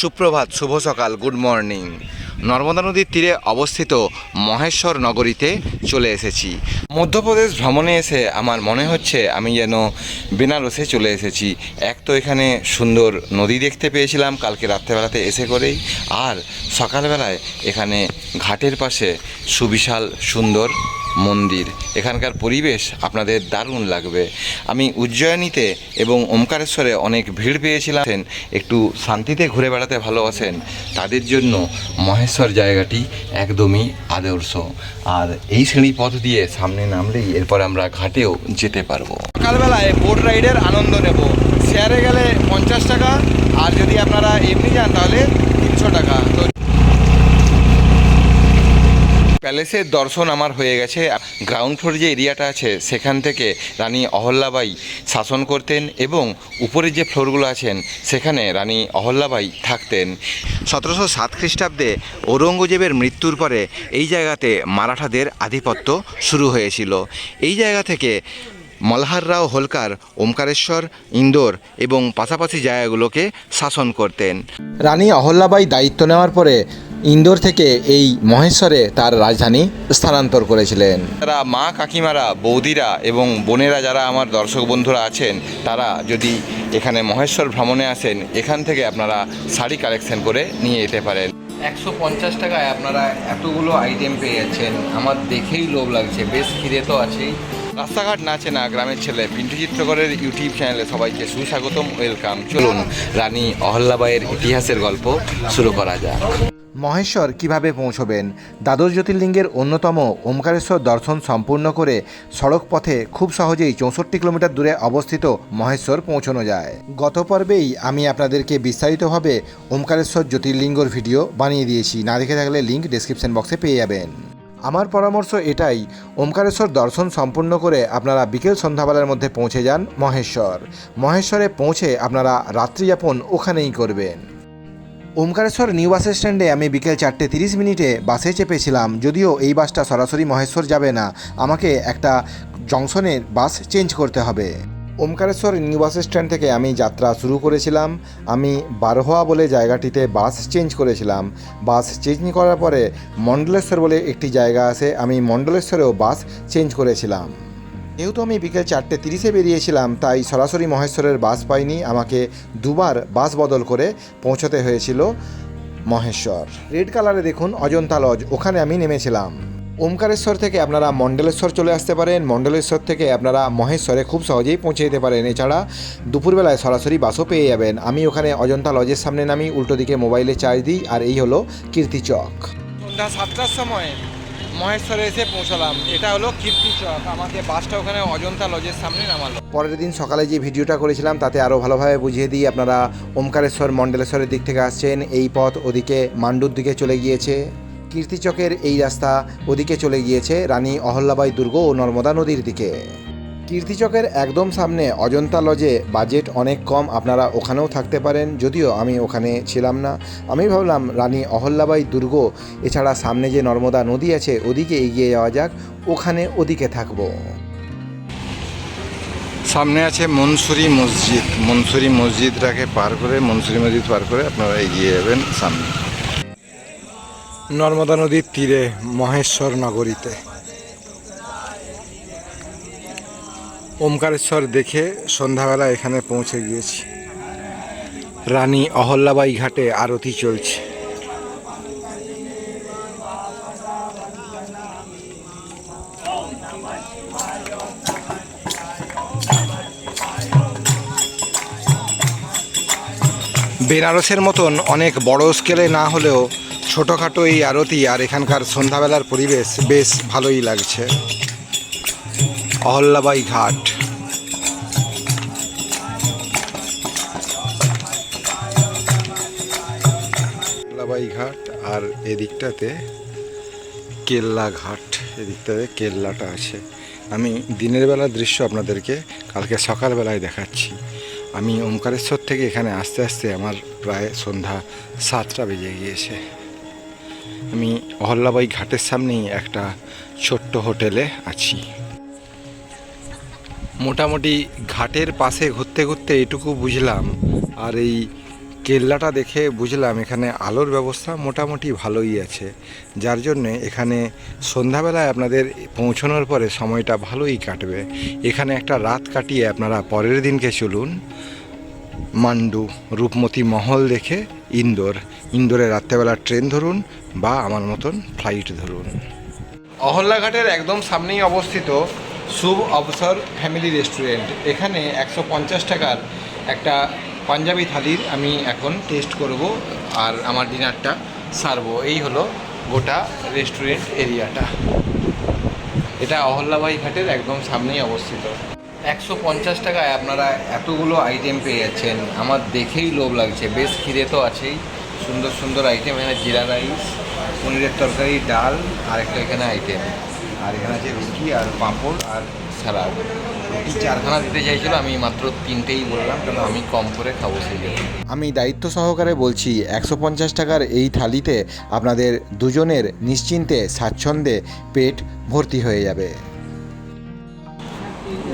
সুপ্রভাত, শুভ সকাল good morning Narmada নদীর তীরে অবস্থিত মহেশ্বর নগরীতে চলে এসেছি। মধ্যপ্রদেশ ভ্রমণে এসে আমার মনে হচ্ছে আমি যেন বেনারসে চলে এসেছি। এক তো এখানে সুন্দর নদী দেখতে পেয়েছিলাম কালকে রাত্রেবেলাতে এসে করেই, আর সকালবেলায় এখানে ঘাটের পাশে সুবিশাল সুন্দর মন্দির। এখানকার পরিবেশ আপনাদের দারুণ লাগবে। আমি উজ্জয়িনীতে এবং ওমকারেশ্বরে অনেক ভিড় পেয়েছিলাম। একটু শান্তিতে ঘুরে বেড়াতে ভালোবাসেন তাদের জন্য মহেশ্বর জায়গাটি একদমই আদর্শ। আর এই শ্রেণি পথ দিয়ে সামনে নামলেই এরপর আমরা ঘাটেও যেতে পারব। সকালবেলায় বোট রাইডের আনন্দ নেব। শেয়ারে গেলে পঞ্চাশ টাকা। আর যদি আপনারা এমনি যান তাহলে তিনশো টাকা তো প্যালেসের দর্শন আমার হয়ে গেছে। গ্রাউন্ড ফ্লোর যে এরিয়াটা আছে সেখান থেকে রানী অহল্যাবাই শাসন করতেন এবং উপরে যে ফ্লোরগুলো আছেন সেখানে রানী অহল্যাবাই থাকতেন। সতেরোশো সাত খ্রিস্টাব্দে ঔরঙ্গজেবের মৃত্যুর পরে এই জায়গাতে মারাঠাদের আধিপত্য শুরু হয়েছিল। এই জায়গা থেকে মলহার রাও হোলকার ওমকারেশ্বর ইন্দোর এবং পাশাপাশি জায়গাগুলোকে শাসন করতেন। রানী অহল্যাবাই দায়িত্ব নেওয়ার পরে ইন্দোর থেকে এই মহেশ্বরে তার রাজধানী স্থানান্তর করেছিলেন। তারা মা কাকিমারা, বৌদিরা এবং বোনেরা যারা আমার দর্শক বন্ধুরা আছেন, তারা যদি এখানে মহেশ্বর ভ্রমণে আসেন, এখান থেকে আপনারা শাড়ি কালেকশন করে নিয়ে যেতে পারেন। একশো পঞ্চাশ টাকায় আপনারা এতগুলো আইটেম পেয়ে যাচ্ছেন। আমার দেখেই লোভ লাগছে, বেশ খিদে তো আছেই। রাস্তাঘাট না গ্রামের ছেলে পিন্টু চিত্রকরের ইউটিউব চ্যানেলে সবাইকে সুস্বাগতম ওয়েলকাম চলুন রানী অহল্যাবাইয়ের ইতিহাসের গল্প শুরু করা যাক। মহেশ্বর কীভাবে পৌঁছবেন? দ্বাদশ জ্যোতির্লিঙ্গের অন্যতম ওমকারেশ্বর দর্শন সম্পূর্ণ করে সড়ক পথে খুব সহজেই চৌষট্টি কিলোমিটার দূরে অবস্থিত মহেশ্বর পৌঁছানো যায়। গত পর্বেই আমি আপনাদেরকে বিস্তারিতভাবে ওমকারেশ্বর জ্যোতির্লিঙ্গর ভিডিও বানিয়ে দিয়েছি। না দেখে থাকলে লিঙ্ক ডেসক্রিপশন বক্সে পেয়ে যাবেন। আমার পরামর্শ এটাই, ওমকারেশ্বর দর্শন সম্পূর্ণ করে আপনারা বিকেল সন্ধ্যাবেলার মধ্যে পৌঁছে যান মহেশ্বর। মহেশ্বরে পৌঁছে আপনারা রাত্রিযাপন ওখানেই করবেন। ওমকারেশ্বর নিউ বাস স্ট্যান্ডে আমি বিকেল চারটে তিরিশ মিনিটে বাসে চেপেছিলাম, যদিও এই বাসটা সরাসরি মহেশ্বর যাবে না। আমাকে একটা জংশনের বাস চেঞ্জ করতে হবে। ওমকারেশ্বর নিউ বাস স্ট্যান্ড থেকে আমি যাত্রা শুরু করেছিলাম। আমি বারোয়া বলে জায়গাটিতে বাস চেঞ্জ করেছিলাম। বাস চেঞ্জ করার পরে মণ্ডলেশ্বর বলে একটি জায়গা আছে, আমি মণ্ডলেশ্বরেও বাস চেঞ্জ করেছিলাম। যেহেতু আমি বিকেল চারটে তিরিশে বেরিয়েছিলাম, তাই সরাসরি মহেশ্বরের বাস পাইনি। আমাকে দুবার বাস বদল করে পৌঁছতে হয়েছিল মহেশ্বর। রেড কালারে দেখুন, অজন্তা লজ, ওখানে আমি নেমেছিলাম। ওমকারেশ্বর থেকে আপনারা মণ্ডলেশ্বর চলে আসতে পারেন। মণ্ডলেশ্বর থেকে আপনারা মহেশ্বরে খুব সহজেই পৌঁছে যেতে পারেন। এছাড়া দুপুরবেলায় সরাসরি বাসও পেয়ে যাবেন। আমি ওখানে অজন্তা লজের সামনে নামি, উল্টো দিকে মোবাইলে চার্জ দিই, আর এই হলো কীর্তি চক সন্ধ্যা সাতটার সময়। মহেশ্বরে এসে পৌঁছালাম। এটা হলো কীর্তি চক। আমাকে বাসটা ওখানে অজন্তা লজের সামনে নামালো। পরের দিন সকালে যে ভিডিওটা করেছিলাম, তাতে আরও ভালোভাবে বুঝিয়ে দিই, আপনারা ওমকারেশ্বর, মণ্ডলেশ্বরের দিক থেকে আসছেন, এই পথ ওদিকে মান্ডুর দিকে চলে গিয়েছে। কীর্তিচকের এই রাস্তা ওদিকে চলে গিয়েছে রানী অহল্যাবাই দুর্গ ও নর্মদা নদীর দিকে। কীর্তিচকের একদম সামনে অজন্তা লজে বাজেট অনেক কম আপনারা ওখানেও থাকতে পারেন। যদিও আমি ওখানে ছিলাম না। আমি ভাবলাম রানী অহল্যাবাই দুর্গ এছাড়া সামনে যে নর্মদা নদী আছে ওদিকে এগিয়ে যাওয়া যাক ওখানে ওদিকে থাকব। সামনে আছে মনসুরি মসজিদ। মনসুরি মসজিদটাকে পার করে মনসুরি মসজিদ পার করে আপনারা এগিয়ে যাবেন সামনে। নর্মদা নদীর তীরে মহেশ্বর নগরীতে। ওমকারেশ্বর দেখে সন্ধ্যাবেলা এখানে পৌঁছে গিয়েছি। রানী অহল্যাবাই ঘাটে আরতি চলছে। বেনারসের মতন অনেক বড় স্কেলে না হলেও ছোটোখাটো এই আরতি আর এখানকার সন্ধ্যাবেলার পরিবেশ বেশ ভালোই লাগছে। অহল্যাবাই ঘাট। অহল্যাবাই ঘাট আর এদিকটাতে কেল্লা ঘাট, এদিকটাতে কেল্লাটা আছে। আমি দিনের বেলার দৃশ্য আপনাদেরকে কালকে সকালবেলায় দেখাচ্ছি। আমি ওমকারেশ্বর থেকে এখানে আসতে আসতে আমার প্রায় সন্ধ্যা সাতটা বেজে গিয়েছে। আমি অহল্যাবাই ঘাটের সামনেই একটা ছোট্ট হোটেলে আছি। মোটামুটি ঘাটের পাশে ঘুরতে ঘুরতে এটুকু বুঝলাম, আর এই কেল্লাটা দেখে বুঝলাম এখানে আলোর ব্যবস্থা মোটামুটি ভালোই আছে। যার জন্যে এখানে সন্ধ্যাবেলায় আপনাদের পৌঁছানোর পরে সময়টা ভালোই কাটবে। এখানে একটা রাত কাটিয়ে আপনারা পরের দিনকে চলুন। মান্ডু, রূপমতি মহল দেখে ইন্দোর ইন্দোরে রাত্রেবেলা ট্রেন ধরুন বা আমার মতন ফ্লাইট ধরুন। অহল্লাঘাটের একদম সামনেই অবস্থিত শুভ অবসর ফ্যামিলি রেস্টুরেন্ট। এখানে একশো পঞ্চাশ টাকার একটা পাঞ্জাবি থালির আমি এখন টেস্ট করব আর আমার ডিনারটা সারবো। এই হলো গোটা রেস্টুরেন্ট এরিয়াটা। এটা অহল্লাবাই ঘাটের একদম সামনেই অবস্থিত। একশো পঞ্চাশ টাকায় আপনারা এতগুলো আইটেম পেয়ে যাচ্ছেন। আমার দেখেই লোভ লাগছে। বেশ খিদে তো আছেই। সুন্দর সুন্দর আইটেম এখানে জিরা রাইস পনিরের তরকারি, ডাল আর একটা এখানে আইটেম আর এখানে আছে রুটি আর পাঁপড় আর স্যালাড। রুটি চারখানা দিতে চাইছিল আমি মাত্র তিনটেই বললাম কারণ আমি কম করে খাব সেই জন্য। আমি দায়িত্ব সহকারে বলছি একশো পঞ্চাশ টাকার এই থালিতে আপনাদের দুজনের নিশ্চিন্তে স্বাচ্ছন্দ্যে পেট ভর্তি হয়ে যাবে।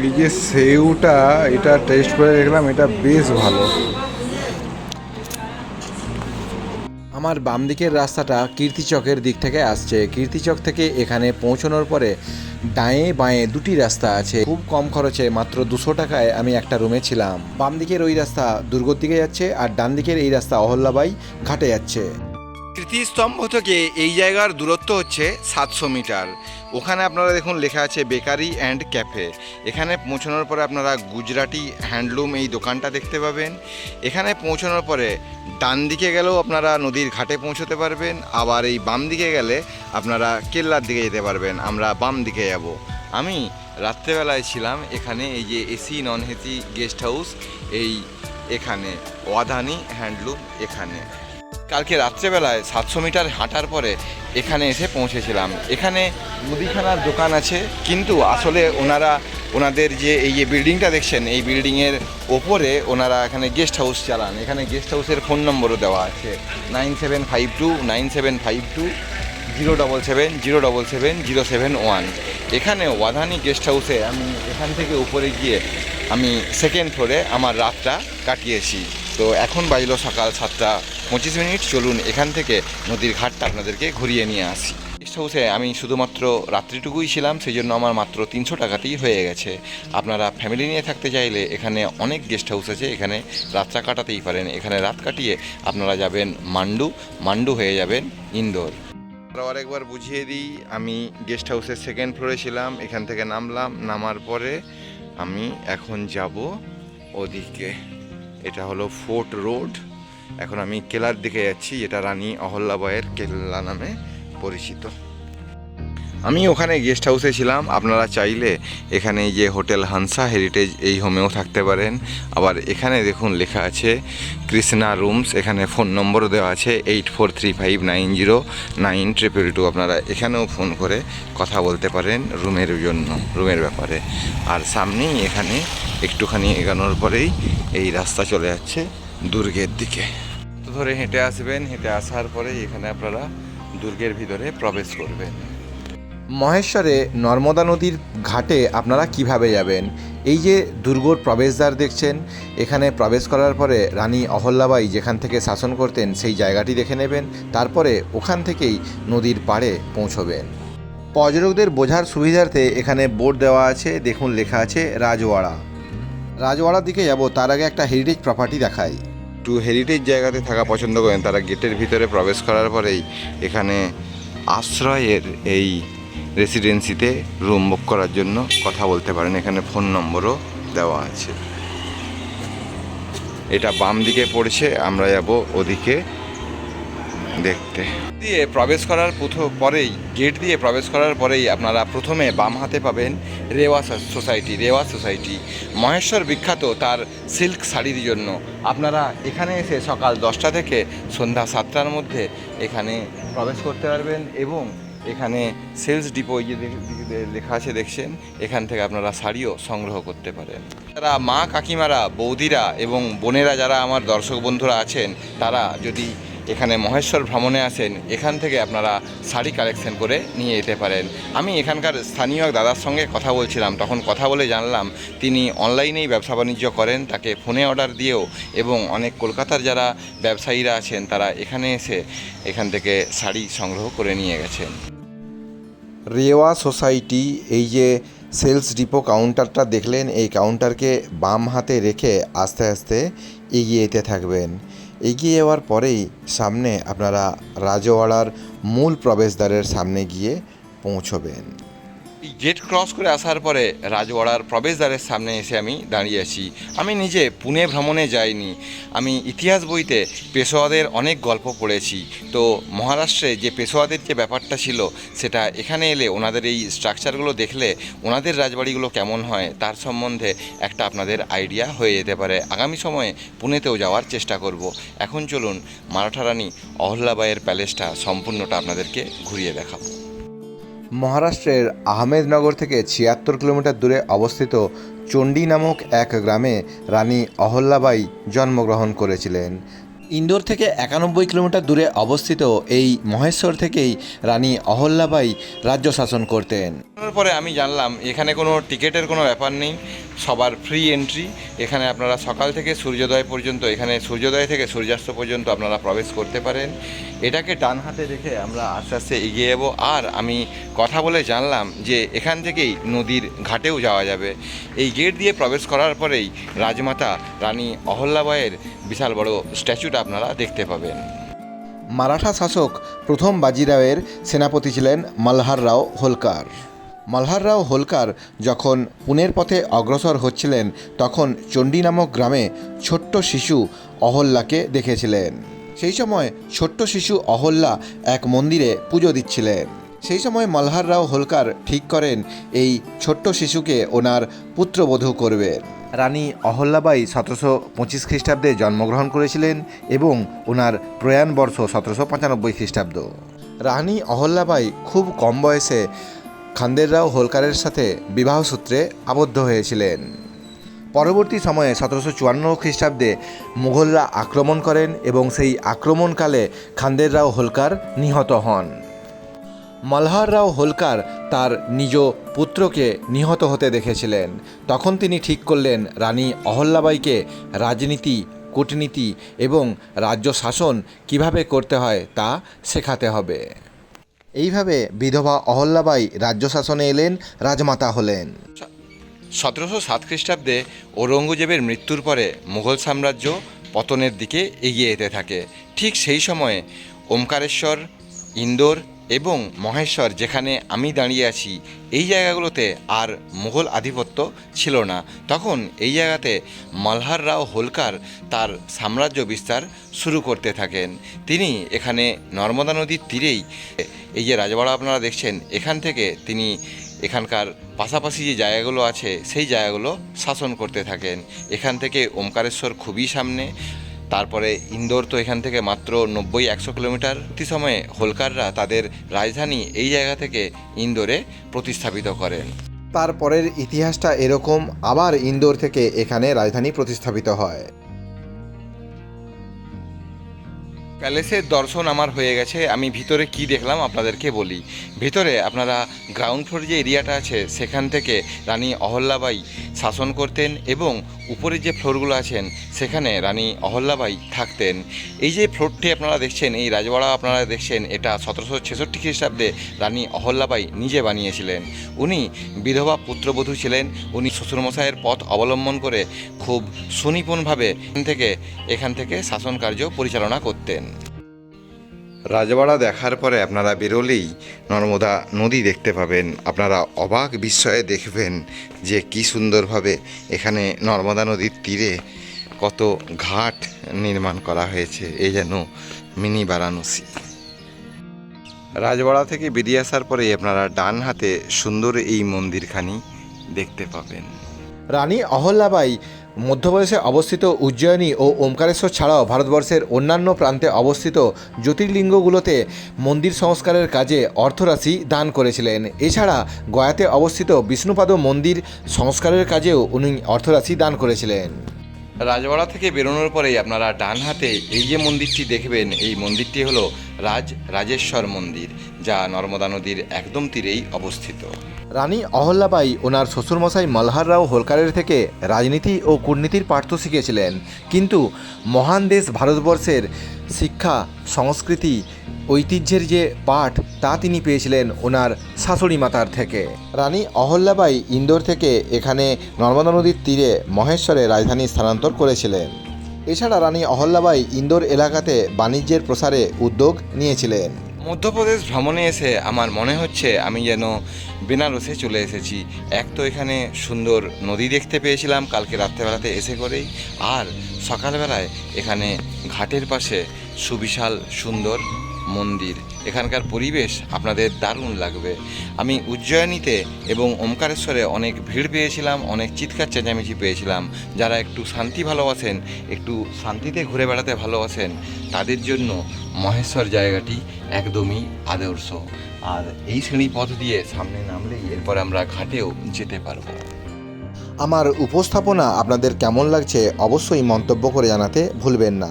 এই যে সেউটা এটা টেস্ট করে দেখলাম এটা বেশ ভালো। আমার বাম দিকের রাস্তাটা কীর্তিচকের দিক থেকে আসছে। কীর্তিচক থেকে এখানে পৌঁছানোর পরে ডায়ে বাঁয়ে দুটি রাস্তা আছে। খুব কম খরচে মাত্র দুশো টাকায় আমি একটা রুমে ছিলাম। বাম দিকের ওই রাস্তা দুর্গর দিকে যাচ্ছে আর ডান দিকের এই রাস্তা অহল্যাবাই ঘাটে যাচ্ছে। স্মৃতিস্তম্ভ থেকে এই জায়গার দূরত্ব হচ্ছে সাতশো মিটার। ওখানে আপনারা দেখুন লেখা আছে বেকারি অ্যান্ড ক্যাফে। এখানে পৌঁছানোর পরে আপনারা গুজরাটি হ্যান্ডলুম এই দোকানটা দেখতে পাবেন। এখানে পৌঁছানোর পরে ডান দিকে গেলেও আপনারা নদীর ঘাটে পৌঁছতে পারবেন। আবার এই বাম দিকে গেলে আপনারা কেল্লার দিকে যেতে পারবেন। আমরা বাম দিকে যাব। আমি রাত্রেবেলায় ছিলাম এখানে এই যে AC non AC guest house, এই এখানে ওয়াধানি হ্যান্ডলুম এখানে। কালকে রাত্রেবেলায় সাতশো মিটার হাঁটার পরে এখানে এসে পৌঁছেছিলাম। এখানে মুদিখানার দোকান আছে, কিন্তু আসলে ওনারা, ওনাদের যে এই যে বিল্ডিংটা দেখছেন, এই বিল্ডিংয়ের ওপরে ওনারা এখানে গেস্ট হাউস চালান। এখানে গেস্ট হাউসের ফোন নম্বরও দেওয়া আছে। Nine seven five two, nine seven five two, zero double seven, zero double seven, zero seven one. এখানে ওয়াধানি গেস্ট হাউসে আমি এখান থেকে উপরে গিয়ে আমি সেকেন্ড ফ্লোরে আমার রাতটা কাটিয়েছি। তো এখন বাজলো সকাল সাতটা। পঁচিশ মিনিট, চলুন এখান থেকে নদীর ঘাটটা আপনাদেরকে ঘুরিয়ে নিয়ে আসি। গেস্ট হাউসে আমি শুধুমাত্র রাত্রিটুকুই ছিলাম সেই জন্য আমার মাত্র তিনশো টাকাতেই হয়ে গেছে। আপনারা ফ্যামিলি নিয়ে থাকতে চাইলে এখানে অনেক গেস্ট হাউস আছে, এখানে রাতটা কাটাতেই পারেন। এখানে রাত কাটিয়ে আপনারা যাবেন মান্ডু মান্ডু হয়ে যাবেন ইন্দোর। আরও আরেকবার বুঝিয়ে দিই, আমি গেস্ট হাউসের সেকেন্ড ফ্লোরে ছিলাম, এখান থেকে নামলাম, নামার পরে আমি এখন যাব ওদিকে। এটা হলো ফোর্ট রোড এখন আমি কেলার দিকে যাচ্ছি, যেটা রানী অহল্যাবাইয়ের কেল্লা নামে পরিচিত। আমি ওখানে গেস্ট হাউসে ছিলাম। আপনারা চাইলে এখানে যে হোটেল হানসা হেরিটেজ এই হোমেও থাকতে পারেন। আবার এখানে দেখুন লেখা আছে, কৃষ্ণা রুমস, এখানে ফোন নম্বরও দেওয়া আছে eight four three five nine zero nine triple two আপনারা এখানেও ফোন করে কথা বলতে পারেন রুমের জন্য, রুমের ব্যাপারে। আর সামনেই এখানে একটুখানি এগানোর পরেই এই রাস্তা চলে যাচ্ছে। দুর্গের দিকে। তো ধরে হেঁটে আসবেন হেঁটে আসার পরে এখানে আপনারা দুর্গের ভিতরে প্রবেশ করবেন। মহেশ্বরে নর্মদা নদীর ঘাটে আপনারা কীভাবে যাবেন? এই যে দুর্গর প্রবেশদ্বার দেখছেন এখানে প্রবেশ করার পরে রানী অহল্যাবাই যেখান থেকে শাসন করতেন সেই জায়গাটি দেখে নেবেন তারপরে ওখান থেকেই নদীর পাড়ে পৌঁছবেন। পর্যটকদের বোঝার সুবিধার্থে এখানে বোর্ড দেওয়া আছে দেখুন লেখা আছে রাজওয়াড়া। রাজওয়াড়ার দিকে যাব তার আগে একটা হেরিটেজ প্রপার্টি দেখাই। একটু হেরিটেজ জায়গাতে থাকা পছন্দ করেন, তারা গেটের ভিতরে প্রবেশ করার পরেই এখানে আশ্রয়ের এই রেসিডেন্সিতে রুম বুক করার জন্য কথা বলতে পারেন। এখানে ফোন নম্বরও দেওয়া আছে। এটা বাম দিকে পড়ছে, আমরা যাব ওদিকে। দেখতে। দিয়ে প্রবেশ করার প্রথম পরেই গেট দিয়ে প্রবেশ করার পরেই আপনারা প্রথমে বাম হাতে পাবেন রেওয়া সোসাইটি রেওয়া সোসাইটি। মহেশ্বর বিখ্যাত তার সিল্ক শাড়ির জন্য। আপনারা এখানে এসে সকাল দশটা থেকে সন্ধ্যা সাতটার মধ্যে এখানে প্রবেশ করতে পারবেন এবং এখানে সেলস ডিপো লেখা আছে দেখছেন, এখান থেকে আপনারা শাড়িও সংগ্রহ করতে পারেন। যারা মা কাকিমারা, বৌদিরা এবং বোনেরা যারা আমার দর্শক বন্ধুরা আছেন, তারা যদি এখানে মহেশ্বর ভ্রমণে আসেন, এখান থেকে আপনারা শাড়ি কালেকশন করে নিয়ে যেতে পারেন। আমি এখানকার স্থানীয় দাদার সঙ্গে কথা বলছিলাম, তখন কথা বলে জানলাম তিনি অনলাইনেই ব্যবসা বাণিজ্য করেন, তাকে ফোনে অর্ডার দিয়েও এবং অনেক কলকাতার যারা ব্যবসায়ীরা আছেন তারা এখানে এসে এখান থেকে শাড়ি সংগ্রহ করে নিয়ে গেছেন। রেওয়া সোসাইটি এই যে সেলস ডিপো কাউন্টারটা দেখলেন, এই কাউন্টারকে বাম হাতে রেখে আস্তে আস্তে এগিয়ে যেতে থাকবেন। এগিয়ে যাওয়ার পরেই সামনে আপনারা রাজওয়াড়ার মূল প্রবেশদ্বারের সামনে গিয়ে পৌঁছবেন। এই গেট ক্রস করে আসার পরে রাজওয়াড়ার প্রবেশদ্বারের সামনে এসে আমি দাঁড়িয়ে আছি। আমি নিজে পুনে ভ্রমণে যাইনি। আমি ইতিহাস বইতে পেশোয়াদের অনেক গল্প পড়েছি। তো মহারাষ্ট্রে যে পেশোয়াদের যে ব্যাপারটা ছিল, সেটা এখানে এলে ওনাদের এই স্ট্রাকচারগুলো দেখলে ওনাদের রাজবাড়িগুলো কেমন হয়, তার সম্বন্ধে একটা আপনাদের আইডিয়া হয়ে যেতে পারে। আগামী সময়ে পুনেতেও যাওয়ার চেষ্টা করব। এখন চলুন মারাঠা রানী অহল্যাবাইয়ের প্যালেসটা সম্পূর্ণটা আপনাদেরকে ঘুরিয়ে দেখাবো। মহারাষ্ট্রের আহমেদনগর থেকে ছিয়াত্তর কিলোমিটার দূরে অবস্থিত চণ্ডী নামক এক গ্রামে রানী অহল্যাবাই জন্মগ্রহণ করেছিলেন। ইন্দোর থেকে একানব্বই কিলোমিটার দূরে অবস্থিত এই মহেশ্বর থেকেই রানী অহল্যাবাই রাজ্য শাসন করতেন। পরে আমি জানলাম, এখানে কোনো টিকিটের কোনো ব্যাপার নেই, সবার ফ্রি এন্ট্রি এখানে আপনারা সকাল থেকে সূর্যোদয় পর্যন্ত, এখানে সূর্যোদয় থেকে সূর্যাস্ত পর্যন্ত আপনারা প্রবেশ করতে পারেন। এটাকে ডান হাতে রেখে আমরা আস্তে আস্তে এগিয়ে যাব। আর আমি কথা বলে জানলাম যে এখান থেকেই নদীর ঘাটেও যাওয়া যাবে। এই গেট দিয়ে প্রবেশ করার পরেই রাজমাতা রানী অহল্যাবাইয়ের বিশাল বড় স্ট্যাচুটা আপনারা দেখতে পাবেন। মারাঠা শাসক প্রথম বাজিরাওয়ের সেনাপতি ছিলেন মালহার রাও হোলকার। মালহার রাও হোলকার যখন পুনের পথে অগ্রসর হচ্ছিলেন, তখন চণ্ডী নামক গ্রামে ছোট্ট শিশু অহল্যাকে দেখেছিলেন। সেই সময় ছোট্ট শিশু অহল্যা এক মন্দিরে পুজো দিচ্ছিলেন। সেই সময় মালহার রাও হোলকার ঠিক করেন, এই ছোট্ট শিশুকে ওনার পুত্রবধূ করবেন। রানী অহল্যাবাই সতেরোশো পঁচিশ খ্রিস্টাব্দে জন্মগ্রহণ করেছিলেন এবং ওনার প্রয়াণ বর্ষ সতেরোশো পঁচানব্বই খ্রিস্টাব্দ। রানী অহল্যাবাই খুব কম বয়সে খান্দেররাও হোলকারের সাথে বিবাহসূত্রে আবদ্ধ হয়েছিলেন। পরবর্তী সময়ে সতেরোশো চুয়ান্ন খ্রিস্টাব্দে মুঘলরা আক্রমণ করেন এবং সেই আক্রমণকালে খান্দেররাও হোলকার নিহত হন। মলহর রাও হোলকার তার নিজ পুত্রকে নিহত হতে দেখেছিলেন। তখন তিনি ঠিক করলেন, রানী অহল্যাবাইকে রাজনীতি, কূটনীতি এবং রাজ্য শাসন কীভাবে করতে হয় তা শেখাতে হবে। এইভাবে বিধবা অহল্যাবাই রাজ্য শাসনে এলেন, রাজমাতা হলেন। সতেরোশো সাত খ্রিস্টাব্দে ঔরঙ্গজেবের মৃত্যুর পরে মুঘল সাম্রাজ্য পতনের দিকে এগিয়ে যেতে থাকে। ঠিক সেই সময়ে ওমকারেশ্বর, ইন্দোর এবং মহেশ্বর, যেখানে আমি দাঁড়িয়ে আছি, এই জায়গাগুলোতে আর মুঘল আধিপত্য ছিল না। তখন এই জায়গাতে মালহার রাও হোলকার তার সাম্রাজ্য বিস্তার শুরু করতে থাকেন। তিনি এখানে নর্মদা নদীর তীরেই, এই যে রাজবাড়া আপনারা দেখছেন, এখান থেকে তিনি এখানকার পাশাপাশি যে জায়গাগুলো আছে, সেই জায়গাগুলো শাসন করতে থাকেন। এখান থেকে ওমকারেশ্বর খুবই সামনে তারপরে ইন্দোর তো এখান থেকে মাত্র নব্বই একশো কিলোমিটার। প্রতি সময়ে হোলকাররা তাদের রাজধানী এই জায়গা থেকে ইন্দোরে প্রতিস্থাপিত করেন। তারপরের ইতিহাসটা এরকম, আবার ইন্দোর থেকে এখানে রাজধানী প্রতিস্থাপিত হয়। প্যালেসের দর্শন আমার হয়ে গেছে, আমি ভিতরে কি দেখলাম আপনাদেরকে বলি। ভিতরে আপনারা গ্রাউন্ড ফ্লোর যে এরিয়াটা আছে, সেখান থেকে রানী অহল্যাবাই শাসন করতেন এবং উপরে যে ফ্লোরগুলো আছেন, সেখানে রানী অহল্যাবাই থাকতেন। এই যে ফ্লোরটি আপনারা দেখছেন, এই রাজবাড়া আপনারা দেখছেন, এটা সতেরোশো ছেষট্টি খ্রিস্টাব্দে রানী অহল্যাবাই নিজে বানিয়েছিলেন। উনি বিধবা পুত্রবধূ ছিলেন, উনি শ্বশুরমশাইয়ের পথ অবলম্বন করে খুব সুনিপুণভাবে থেকে, এখান থেকে শাসন কার্য পরিচালনা করতেন। রাজবাড়া দেখার পরে আপনারা বেরোলেই নর্মদা নদী দেখতে পাবেন। আপনারা অবাক বিস্ময়ে দেখবেন যে কি সুন্দরভাবে এখানে নর্মদা নদীর তীরে কত ঘাট নির্মাণ করা হয়েছে এই যেন মিনি বারাণসী। রাজবাড়া থেকে বেরিয়ে আসার পরেই আপনারা ডান হাতে সুন্দর এই মন্দিরখানি দেখতে পাবেন। রানী অহল্যাবাই মধ্যপ্রদেশে অবস্থিত উজ্জয়িনী ও ওমকারেশ্বর ছাড়াও ভারতবর্ষের অন্যান্য প্রান্তে অবস্থিত জ্যোতির্লিঙ্গগুলোতে মন্দির সংস্কারের কাজে অর্থরাশি দান করেছিলেন। এছাড়া গয়াতে অবস্থিত বিষ্ণুপাদ মন্দির সংস্কারের কাজেও উনি অর্থরাশি দান করেছিলেন। রাজবাড়া থেকে বেরোনোর পরেই আপনারা ডান হাতে এই যে মন্দিরটি দেখবেন, এই মন্দিরটি হলো রাজ রাজেশ্বর মন্দির, যা নর্মদা নদীর একদম তীরেই অবস্থিত। রানী অহল্যাবাই ওনার শ্বশুরমশাই মলহার রাও হোলকারের থেকে রাজনীতি ও কূটনীতির পাঠ তো শিখেছিলেন কিন্তু মহান দেশ ভারতবর্ষের শিক্ষা, সংস্কৃতি, ঐতিহ্যের যে পাঠ, তা তিনি পেয়েছিলেন ওনার শাশুড়ি মাতার থেকে। রানী অহল্যাবাই ইন্দোর থেকে এখানে নর্মদা নদীর তীরে মহেশ্বরে রাজধানী স্থানান্তর করেছিলেন। এছাড়া রানী অহল্যাবাই ইন্দোর এলাকাতে বাণিজ্যের প্রসারে উদ্যোগ নিয়েছিলেন। মধ্যপ্রদেশ ভ্রমণে এসে আমার মনে হচ্ছে আমি যেন বেনারসে চলে এসেছি। এক তো এখানে সুন্দর নদী দেখতে পেয়েছিলাম কালকে রাত্রেবেলাতে এসে করেই, আর সকালবেলায় এখানে ঘাটের পাশে সুবিশাল সুন্দর মন্দির। এখানকার পরিবেশ আপনাদের দারুণ লাগবে। আমি উজ্জয়িনীতে এবং ওমকারেশ্বরে অনেক ভিড় পেয়েছিলাম, অনেক চিৎকার চেঁচামেচি পেয়েছিলাম। যারা একটু শান্তি ভালোবাসেন, একটু শান্তিতে ঘুরে বেড়াতে ভালোবাসেন, তাদের জন্য মহেশ্বর জায়গাটি একদমই আদর্শ। আর এই শ্রেণি পথ দিয়ে সামনে নামলেই এরপর আমরা ঘাটেও যেতে পারব। আমার উপস্থাপনা আপনাদের কেমন লাগছে অবশ্যই মন্তব্য করে জানাতে ভুলবেন না।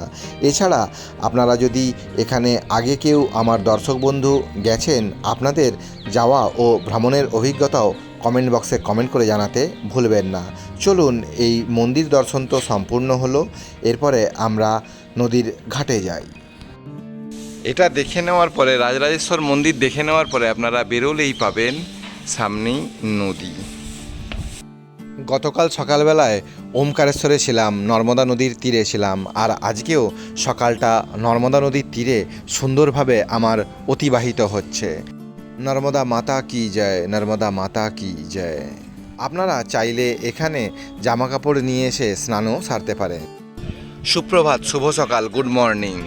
এছাড়া, আপনারা যদি এখানে আগে কেউ আমার দর্শক বন্ধু গেছেন, আপনাদের যাওয়া ও ভ্রমণের অভিজ্ঞতাও কমেন্ট বক্সে কমেন্ট করে জানাতে ভুলবেন না। চলুন, এই মন্দির দর্শন তো সম্পূর্ণ হলো, এরপরে আমরা নদীর ঘাটে যাই। এটা দেখে নেওয়ার পরে, রাজরাজেশ্বর মন্দির দেখে নেওয়ার পরে আপনারা বেরোলেই পাবেন সামনেই নদী। গতকাল সকালবেলায় ওমকারেশ্বরে ছিলাম, নর্মদা নদীর তীরে ছিলাম আর আজকেও সকালটা নর্মদা নদীর তীরে সুন্দরভাবে আমার অতিবাহিত হচ্ছে। নর্মদা মাতা কি জয়, নর্মদা মাতা কি জয়। আপনারা চাইলে এখানে জামা কাপড় নিয়ে এসে স্নানও সারতে পারেন। সুপ্রভাত, শুভ সকাল, গুড মর্নিং।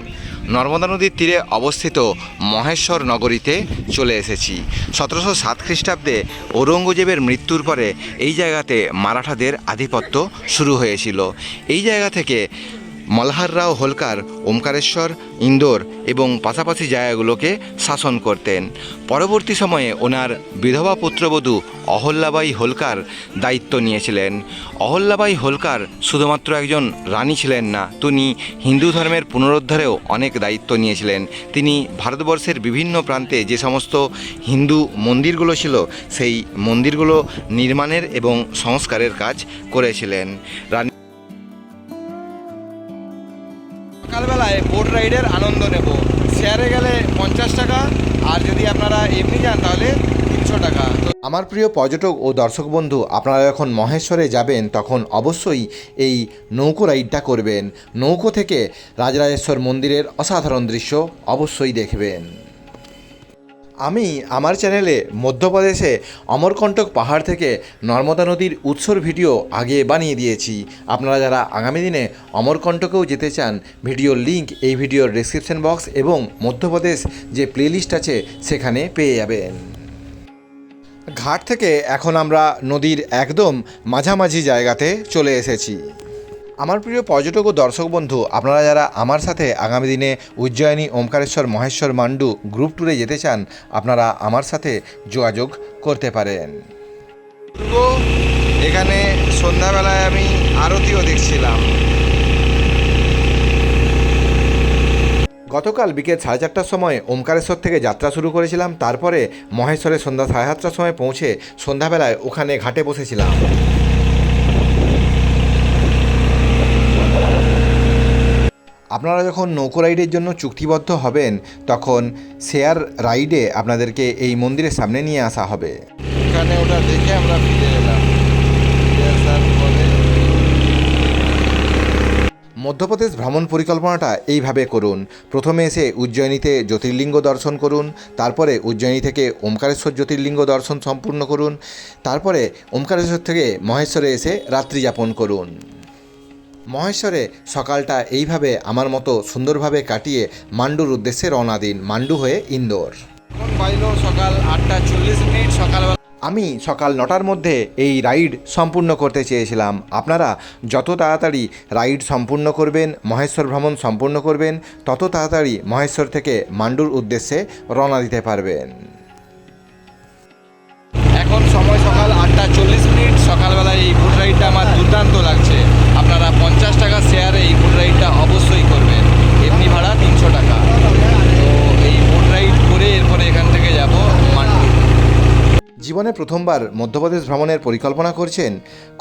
নর্মদা নদীর তীরে অবস্থিত মহেশ্বর নগরীতে চলে এসেছি। সতেরোশো সাত খ্রিস্টাব্দে ঔরঙ্গজেবের মৃত্যুর পরে এই জায়গাতে মারাঠাদের আধিপত্য শুরু হয়েছিল। এই জায়গা থেকে মলহার রাও হোলকার, ওমকারেশ্বর, ইন্দোর এবং পাশাপাশি জায়গাগুলোকে শাসন করতেন। পরবর্তী সময়ে ওনার বিধবা পুত্রবধূ অহল্যাবাই হোলকার দায়িত্ব নিয়েছিলেন। অহল্যাবাই হোলকার শুধুমাত্র একজন রানী ছিলেন না, তিনি হিন্দু ধর্মের পুনরুদ্ধারেও অনেক দায়িত্ব নিয়েছিলেন। তিনি ভারতবর্ষের বিভিন্ন প্রান্তে যে সমস্ত হিন্দু মন্দিরগুলো ছিল, সেই মন্দিরগুলো নির্মাণের এবং সংস্কারের কাজ করেছিলেন। রানী রাইডের আনন্দ নেব। শেয়ারে গেলে পঞ্চাশ টাকা, আর যদি আপনারা এমনি যান তাহলে তিনশো টাকা। আমার প্রিয় পর্যটক ও দর্শক বন্ধু, আপনারা যখন মহেশ্বরে যাবেন, তখন অবশ্যই এই নৌকো রাইডটা করবেন। নৌকো থেকে রাজরাজেশ্বর মন্দিরের অসাধারণ দৃশ্য অবশ্যই দেখবেন। আমি আমার চ্যানেলে মধ্যপ্রদেশে অমরকণ্টক পাহাড় থেকে নর্মদা নদীর উৎসর ভিডিও আগে বানিয়ে দিয়েছি। আপনারা যারা আগামী দিনে অমরকণ্টকেও যেতে চান, ভিডিওর লিংক এই ভিডিওর ডেসক্রিপশন বক্স এবং মধ্যপ্রদেশ যে প্লেলিস্ট আছে সেখানে পেয়ে যাবেন। ঘাট থেকে এখন আমরা নদীর একদম মাঝামাঝি জায়গাতে চলে এসেছি। আমার প্রিয় পর্যটক ও দর্শক বন্ধু, আপনারা যারা আমার সাথে আগামী দিনে উজ্জয়িনী ওমকারেশ্বর মহেশ্বর মান্ডু গ্রুপ ট্যুরে যেতে চান, আপনারা আমার সাথে যোগাযোগ করতে পারেন। এখানে সন্ধ্যাবেলায় আমি আরতিও দেখছিলাম। গতকাল বিকেল সাড়ে চারটার সময় ওমকারেশ্বর থেকে যাত্রা শুরু করেছিলাম, তারপরে মহেশ্বরে সন্ধ্যা সাড়ে সাতটার সময় পৌঁছে সন্ধ্যাবেলায় ওখানে ঘাটে বসেছিলাম। আপনারা যখন নৌকো রাইডের জন্য চুক্তিবদ্ধ হবেন তখন শেয়ার রাইডে আপনাদেরকে এই মন্দিরের সামনে নিয়ে আসা হবে। এখানে ওটা দেখে আমরা ফিরে এলাম। মধ্যপ্রদেশ ভ্রমণ পরিকল্পনাটা এইভাবে করুন। প্রথমে এসে উজ্জয়িনীতে জ্যোতির্লিঙ্গ দর্শন করুন তারপরে উজ্জয়িনী থেকে ওমকারেশ্বর জ্যোতির্লিঙ্গ দর্শন সম্পূর্ণ করুন তারপরে ওমকারেশ্বর থেকে মহেশ্বরে এসে রাত্রি যাপন করুন। মহেশ্বরে সকালটা এইভাবে আমার মতো সুন্দরভাবে কাটিয়ে মান্ডুর উদ্দেশ্যে রওনা দিন। মান্ডু হয়ে ইন্দোর। সকাল আটটা চল্লিশ মিনিট সকালবেলা আমি সকাল নটার মধ্যে এই রাইড সম্পূর্ণ করতে চেয়েছিলাম। আপনারা যত তাড়াতাড়ি রাইড সম্পূর্ণ করবেন, মহেশ্বর ভ্রমণ সম্পূর্ণ করবেন, তত তাড়াতাড়ি মহেশ্বর থেকে মান্ডুর উদ্দেশ্যে রওনা দিতে পারবেন। এখন সময় সকাল আটটা চল্লিশ মিনিট। সকালবেলায় এই বুট রাইডটা আমার দুর্দান্ত লাগছে। টাকা শেয়ারে এই বোট রাইডটা অবশ্যই করবেন এমনি ভাড়া তিনশো টাকা। তো এই বোট রাইড করে এরপরে এখান থেকে যাব মান্ডু। জীবনে প্রথমবার মধ্যপ্রদেশ ভ্রমণের পরিকল্পনা করছেন,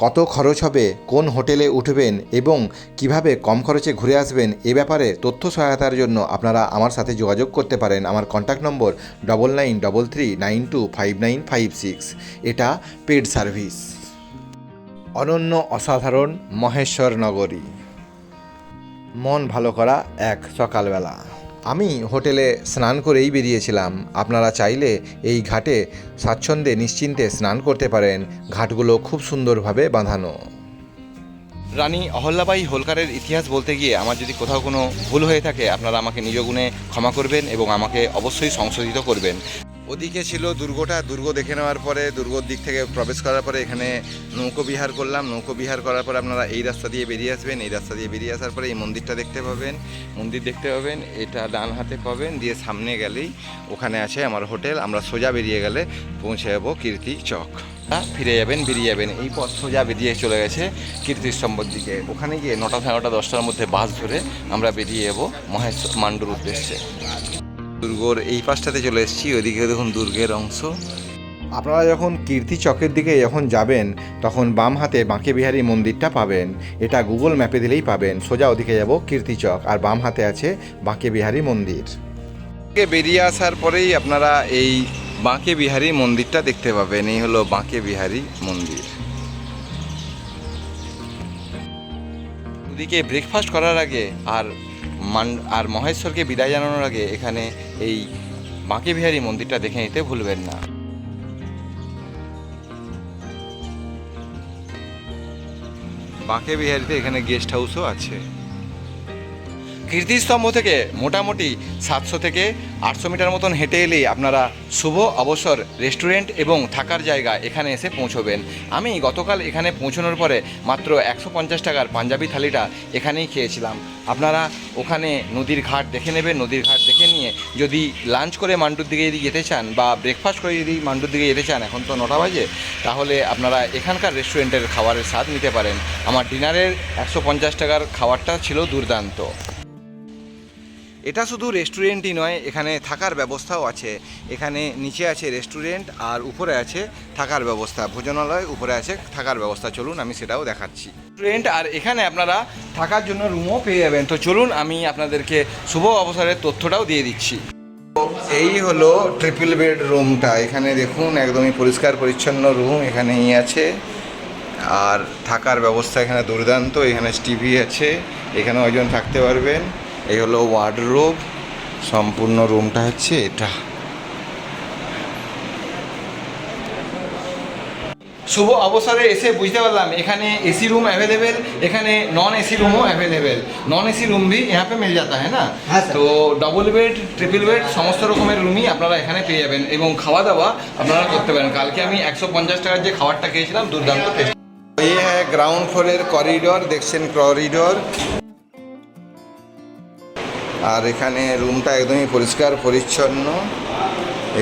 কত খরচ হবে, কোন হোটেলে উঠবেন এবং কীভাবে কম খরচে ঘুরে আসবেন, এ ব্যাপারে তথ্য সহায়তার জন্য আপনারা আমার সাথে যোগাযোগ করতে পারেন। আমার contact number double nine double three nine two five nine five six এটা পেড সার্ভিস অনন্য অসাধারণ মহেশ্বর নগরী। মন ভালো করা এক সকালবেলা। আমি হোটেলে স্নান করেই বেরিয়েছিলাম। আপনারা চাইলে এই ঘাটে স্বাচ্ছন্দ্যে নিশ্চিন্তে স্নান করতে পারেন। ঘাটগুলো খুব সুন্দরভাবে বাঁধানো। রানী অহল্যাবাই হোলকারের ইতিহাস বলতে গিয়ে আমার যদি কোথাও কোনো ভুল হয়ে থাকে, আপনারা আমাকে নিজ গুণে ক্ষমা করবেন এবং আমাকে অবশ্যই সংশোধিত করবেন। ওদিকে ছিল দুর্গটা, দুর্গ দেখে নেওয়ার পরে, দুর্গর দিক থেকে প্রবেশ করার পরে এখানে নৌকো বিহার করলাম। নৌকো বিহার করার পরে আপনারা এই রাস্তা দিয়ে বেরিয়ে আসবেন, এই রাস্তা দিয়ে বেরিয়ে আসার পরে এই মন্দিরটা দেখতে পাবেন। মন্দির দেখতে পাবেন, এটা ডান হাতে পাবেন, দিয়ে সামনে গেলেই ওখানে আছে আমার হোটেল। আমরা সোজা বেরিয়ে গেলে পৌঁছে যাব কীর্তি চক। ফিরে যাবেন, বেরিয়ে যাবেন। এই পথ সোজা বেরিয়ে চলে গেছে কীর্তিস্তম্ভর দিকে। ওখানে গিয়ে নটা সাড়ে নটা, দশটার মধ্যে বাস ধরে আমরা বেরিয়ে যাব মহেশ মান্ডুর উদ্দেশ্যে। দুর্গর এই পাশটাতে চলে এসেছি, ওইদিকে দেখুন দুর্গের অংশ। আপনারা যখন কীর্তি চকের দিকে যখন যাবেন, তখন বাম হাতে বাঁকে বিহারী মন্দিরটা পাবেন। এটা গুগল ম্যাপে দিলেই পাবেন। সোজা ওদিকে যাব কীর্তি চক, আর বাম হাতে আছে বাঁকে বিহারী মন্দির। বেরিয়ে আসার পরেই আপনারা এই বাঁকে বিহারী মন্দিরটা দেখতে পাবেন। এই হলো বাঁকে বিহারী মন্দির। ওদিকে ব্রেকফাস্ট করার আগে আর মান, আর মহেশ্বরকে বিদায় জানানোর আগে এখানে এই বাঁকে বিহারী মন্দিরটা দেখে নিতে ভুলবেন না। বাঁকে বিহারিতে এখানে গেস্ট হাউসও আছে। কীর্তিস্তম্ভ থেকে মোটামুটি সাতশো থেকে আটশো মিটার মতন হেঁটে এলেই আপনারা শুভ অবসর রেস্টুরেন্ট এবং থাকার জায়গা এখানে এসে পৌঁছবেন। আমি গতকাল এখানে পৌঁছানোর পরে মাত্র একশো পঞ্চাশ টাকার পাঞ্জাবি থালিটা এখানেই খেয়েছিলাম। আপনারা ওখানে নদীর ঘাট দেখে নেবেন, নদীর ঘাট দেখে নিয়ে যদি লাঞ্চ করে মান্ডুর দিকে যদি যেতে চান বা ব্রেকফাস্ট করে যদি মান্ডুর দিকে যেতে চান, এখন তো নটা বাজে, তাহলে আপনারা এখানকার রেস্টুরেন্টের খাবারের স্বাদ নিতে পারেন। আমার ডিনারের একশো পঞ্চাশ টাকার খাবারটা ছিল দুর্দান্ত। এটা শুধু রেস্টুরেন্টই নয়, এখানে থাকার ব্যবস্থাও আছে। এখানে নিচে আছে রেস্টুরেন্ট আর উপরে আছে থাকার ব্যবস্থা। ভোজনালয় উপরে আছে থাকার ব্যবস্থা। চলুন, আমি সেটাও দেখাচ্ছি। রেস্টুরেন্ট আর এখানে আপনারা থাকার জন্য রুমও পেয়ে যাবেন। তো চলুন, আমি আপনাদেরকে শুভ অবসরের তথ্যটাও দিয়ে দিচ্ছি। এই হলো ট্রিপল বেড রুমটা এখানে দেখুন, একদমই পরিষ্কার পরিচ্ছন্ন রুম এখানেই আছে। আর থাকার ব্যবস্থা এখানে দুর্দান্ত। এখানে টিভি আছে। এখানেও একজন থাকতে পারবেন। এই হলো ওয়ার্ডরোব সম্পূর্ণ রুমটা হচ্ছে এটা শুভ অবসরে এসে বুঝতে পারলাম এখানে एसी रूम अवेलेबल এখানে নন এসি রুমও अवेलेबल নন এসি রুম भी यहाँ पे मिल जाता है ना হ্যাঁ, স্যার। তো ডবল বেড ট্রিপল বেড সমস্ত রকমের রুমই আপনারা এখানে পেয়ে যাবেন এবং খাওয়া দাওয়া আপনারা করতে পারেন কালকে আমি একশো পঞ্চাশ টাকার যে খাবারটা খেয়েছিলাম দুর্দান্ত টেস্ট এই হ্যাঁ গ্রাউন্ড ফ্লোরের করিডোর দেখছেন করিডোর আর এখানে রুমটা একদমই পরিষ্কার, পরিচ্ছন্ন।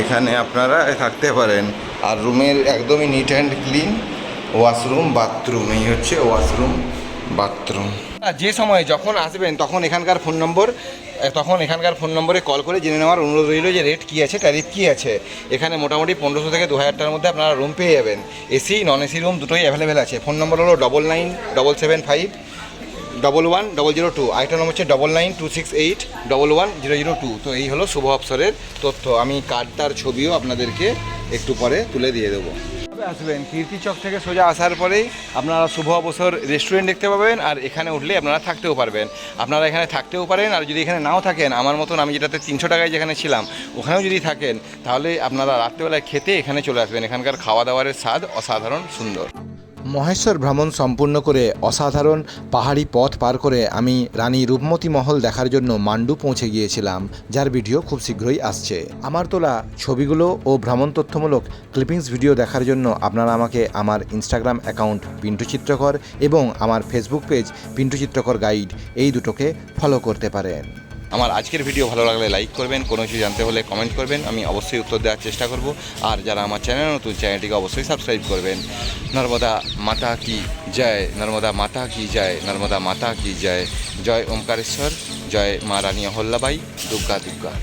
এখানে আপনারা থাকতে পারেন। আর রুমের একদমই neat and clean washroom bathroom এই হচ্ছে ওয়াশরুম বাথরুম যে সময় যখন আসবেন, তখন এখানকার ফোন নম্বর তখন এখানকার ফোন নম্বরে কল করে জেনে নেওয়ার অনুরোধ রইল যে রেট কী আছে ট্যারিফ কী আছে। এখানে মোটামুটি পনেরোশো থেকে দু হাজার টাকার মধ্যে আপনারা রুম পেয়ে যাবেন। এসি নন এসি রুম দুটোই অ্যাভেলেবেল আছে। ফোন নম্বর হলো double nine double seven five double one double zero two আরেকটা নম্বর হচ্ছে double nine two six eight double one zero zero two তো এই হলো শুভ অবসরের তথ্য। আমি কার্ডটার ছবিও আপনাদেরকে একটু পরে তুলে দিয়ে দেবো। আসবেন কীর্তিচক থেকে সোজা আসার পরেই আপনারা শুভ অবসর রেস্টুরেন্ট দেখতে পাবেন আর এখানে উঠলে আপনারা থাকতেও পারবেন। আপনারা এখানে থাকতেও পারেন আর যদি এখানে নাও থাকেন, আমার মতন আমি যেটাতে তিনশো টাকায় যেখানে ছিলাম, ওখানেও যদি থাকেন, তাহলে আপনারা রাত্রেবেলায় খেতে এখানে চলে আসবেন। এখানকার খাওয়া দাওয়ারের স্বাদ অসাধারণ সুন্দর। মহেশ্বর ভ্রমণ সম্পূর্ণ করে অসাধারণ পাহাড়ি পথ পার করে আমি রানী রূপমতী মহল দেখার জন্য মান্ডু পৌঁছে গিয়েছিলাম, যার ভিডিও খুব শীঘ্রই আসছে। আমার তোলা ছবিগুলো ও ভ্রমণ তথ্যমূলক ক্লিপিংস ভিডিও দেখার জন্য আপনারা আমাকে আমার ইনস্টাগ্রাম অ্যাকাউন্ট পিন্টু চিত্রকর এবং আমার ফেসবুক পেজ পিন্টু চিত্রকর গাইড এই দুটোকে ফলো করতে পারেন। আমার আজকের ভিডিও ভালো লাগলে লাইক করবেন, কোনো কিছু জানতে হলে কমেন্ট করবেন, আমি অবশ্যই উত্তর দেওয়ার চেষ্টা করব। আর যারা আমার চ্যানেল নতুন চ্যানেলটিকে অবশ্যই সাবস্ক্রাইব করবেন। নর্মদা মাতা কি জয়, নর্মদা মাতা কি জয়, নর্মদা মাতা কি জয়। জয় ওমকারেশ্বর, জয় মা রানী অহল্যাবাই দুর্গা দুর্গা